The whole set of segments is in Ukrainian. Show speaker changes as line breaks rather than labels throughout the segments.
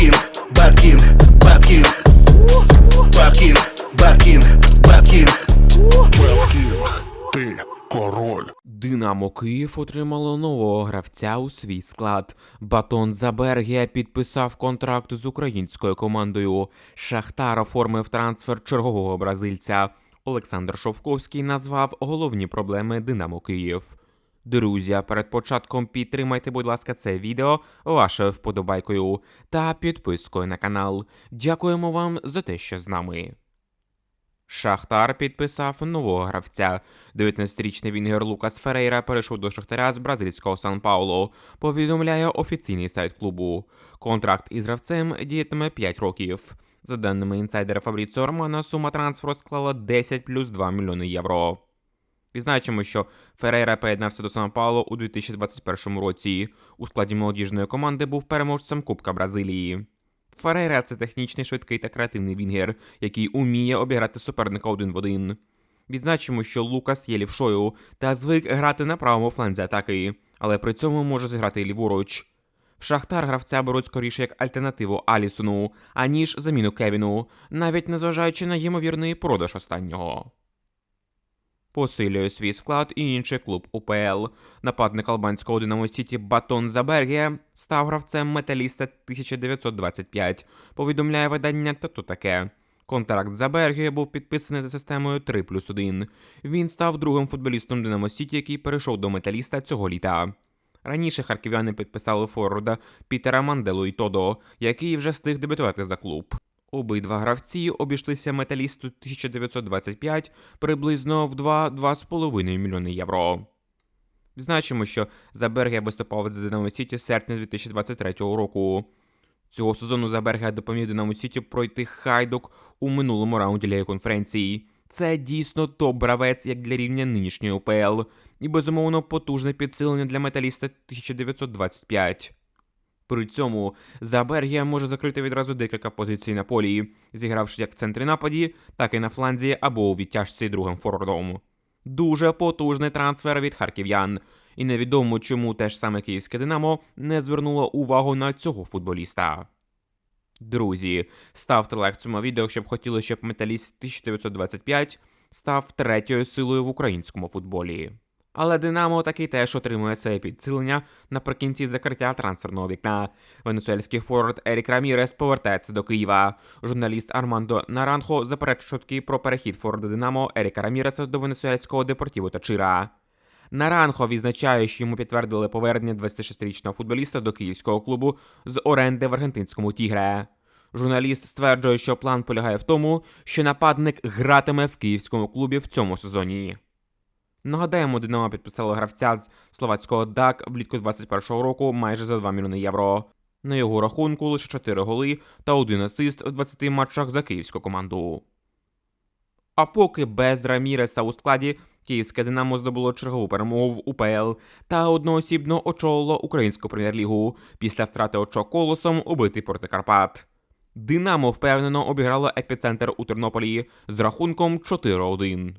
Bad King, Bad King, Bad King.
Беткін, ти король.
Динамо Київ отримало нового гравця у свій склад. Батон Забергія підписав контракт з українською командою. Шахтар оформив трансфер чергового бразильця. Олександр Шовковський назвав головні проблеми Динамо Київ. Друзі, перед початком підтримайте, будь ласка, це відео вашою вподобайкою та підпискою на канал. Дякуємо вам за те, що з нами. Шахтар підписав нового гравця. 19-річний вінгер Лукас Ферейра перейшов до Шахтаря з бразильського Сан Пауло. Повідомляє офіційний сайт клубу. Контракт із гравцем діятиме 5 років. За даними інсайдера Фабріціо Романа, сума трансферу склала 10 плюс 2 мільйони євро. Відзначимо, що Ферейра приєднався до Сан Пауло у 2021 році. У складі молодіжної команди був переможцем Кубка Бразилії. Ферейра це технічний, швидкий та креативний вінгер, який уміє обіграти суперника один в один. Відзначимо, що Лукас є лівшою та звик грати на правому фланзі атаки, але при цьому може зіграти ліворуч. В Шахтар гравця беруть скоріше як альтернативу Алісону, аніж заміну Кевіну, навіть незважаючи на ймовірний продаж останнього. Посилює свій склад і інший клуб УПЛ. Нападник албанського Динамо Сіті Батон Забергія став гравцем металіста 1925. Повідомляє видання та то таке. Контракт за Бергія був підписаний за системою 3 плюс 1. Він став другим футболістом Динамо Сіті, який перейшов до металіста цього літа. Раніше харків'яни підписали форварда Пітера Манделу і Тодо, який вже встиг дебютувати за клуб. Обидва гравці обійшлися металісту 1925 приблизно в 2-2,5 мільйони євро. Відзначимо, що Забергія виступав за Динамо Сіті з серпня 2023 року. Цього сезону Забергія допоміг Динамо Сіті пройти хайдок у минулому раунді Ліги конференції. Це дійсно топ-бравець як для рівня нинішньої УПЛ, і безумовно потужне підсилення для металіста 1925. При цьому Забергія може закрити відразу декілька позицій на полі, зігравши як в центрі нападі, так і на фланзі або у відтяжці другим форвардом. Дуже потужний трансфер від харків'ян, і невідомо, чому те ж саме київське Динамо не звернуло увагу на цього футболіста. Друзі, ставте лайк цьому відео, щоб хотіли, щоб металіст 1925 став третьою силою в українському футболі. Але Динамо таки теж отримує своє підсилення наприкінці закриття трансферного вікна. Венесуельський форвард Ерік Рамірес повертається до Києва. Журналіст Армандо Наранхо заперечує чутки про перехід форварда Динамо Еріка Раміреса до венесуельського депортіву Тачира. Наранхо відзначає, що йому підтвердили повернення 26-річного футболіста до київського клубу з оренди в аргентинському Тігре. Журналіст стверджує, що план полягає в тому, що нападник гратиме в київському клубі в цьому сезоні. Нагадаємо, Динамо підписало гравця з словацького ДАК влітку 21-го року майже за 2 мільйони євро. На його рахунку лише 4 голи та один асист в 20 матчах за київську команду. А поки без Раміреса у складі київське Динамо здобуло чергову перемогу в УПЛ та одноосібно очолило українську прем'єр-лігу після втрати очок колосом убитий проти Карпат. Динамо впевнено обіграло епіцентр у Тернополі з рахунком 4-1.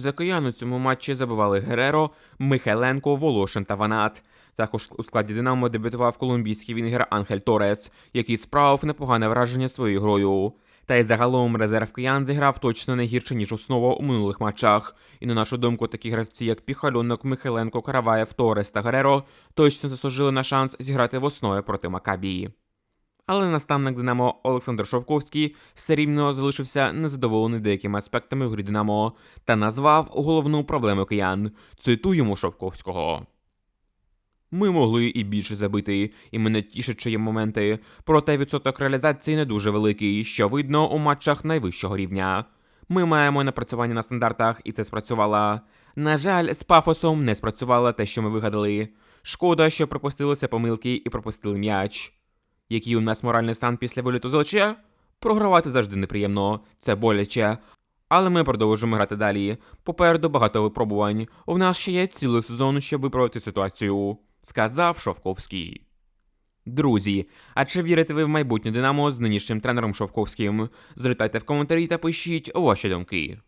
За киян у цьому матчі забивали Гереро, Михайленко, Волошин та Ванат. Також у складі Динамо дебютував колумбійський вінгер Анхель Торес, який справив непогане враження своєю грою. Та й загалом резерв киян зіграв точно не гірше, ніж основа у минулих матчах. І на нашу думку, такі гравці, як Піхальонок, Михайленко, Караваєв, Торес та Гереро, точно заслужили на шанс зіграти в основі проти Макабії. Але наставник Динамо Олександр Шовковський все рівно залишився незадоволений деякими аспектами гри Динамо та назвав головну проблему киян. Цитуємо Шовковського. Ми могли і більше забити, і мене тішить, що є моменти, проте відсоток реалізації не дуже великий, що видно у матчах найвищого рівня. Ми маємо напрацювання на стандартах, і це спрацювало. На жаль, з пафосом не спрацювало те, що ми вигадали. Шкода, що пропустилися помилки і пропустили м'яч. Який у нас моральний стан після виліту з ЛЧ? Програвати завжди неприємно, це боляче. Але ми продовжуємо грати далі. Попереду багато випробувань. У нас ще є цілий сезон, щоб виправити ситуацію, сказав Шовковський. Друзі, а чи вірите ви в майбутнє Динамо з нинішнім тренером Шовковським? Злітайте в коментарі та пишіть ваші думки.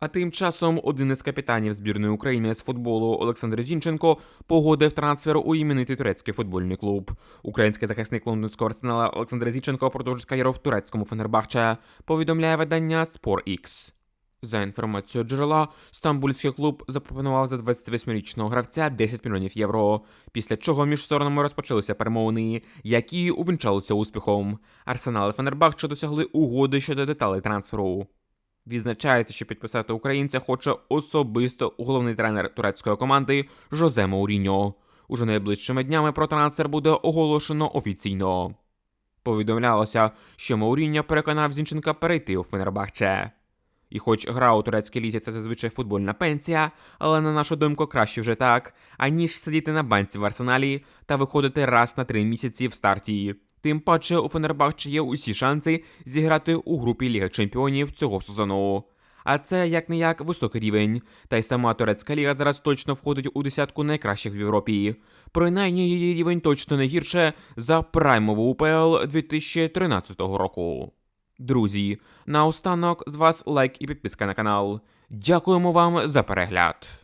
А тим часом один із капітанів збірної України з футболу Олександр Зінченко погодив трансфер у іменитий турецький футбольний клуб. Український захисник лондонського арсенала Олександр Зінченко продовжить кар'єру в турецькому Фенербахче, повідомляє видання Sport.X. За інформацією джерела, стамбульський клуб запропонував за 28-річного гравця 10 мільйонів євро, після чого між сторонами розпочалися перемовини, які увінчалися успіхом. Арсенал і Фенербахче досягли угоди щодо деталей трансферу. Відзначається, що підписати українця хоче особисто головний тренер турецької команди Жозе Мауріньо. Уже найближчими днями про трансфер буде оголошено офіційно. Повідомлялося, що Мауріньо переконав Зінченка перейти у Фенербахче. І хоч гра у турецькій лізі це зазвичай футбольна пенсія, але на нашу думку краще вже так, аніж сидіти на банці в арсеналі та виходити раз на три місяці в старті. Тим паче у Фенербахче є усі шанси зіграти у групі Ліги Чемпіонів цього сезону. А це як не як високий рівень, та й сама турецька ліга зараз точно входить у десятку найкращих в Європі. Принаймні її рівень точно не гірше за праймову УПЛ 2013 року. Друзі, наостанок з вас лайк і підписка на канал. Дякуємо вам за перегляд.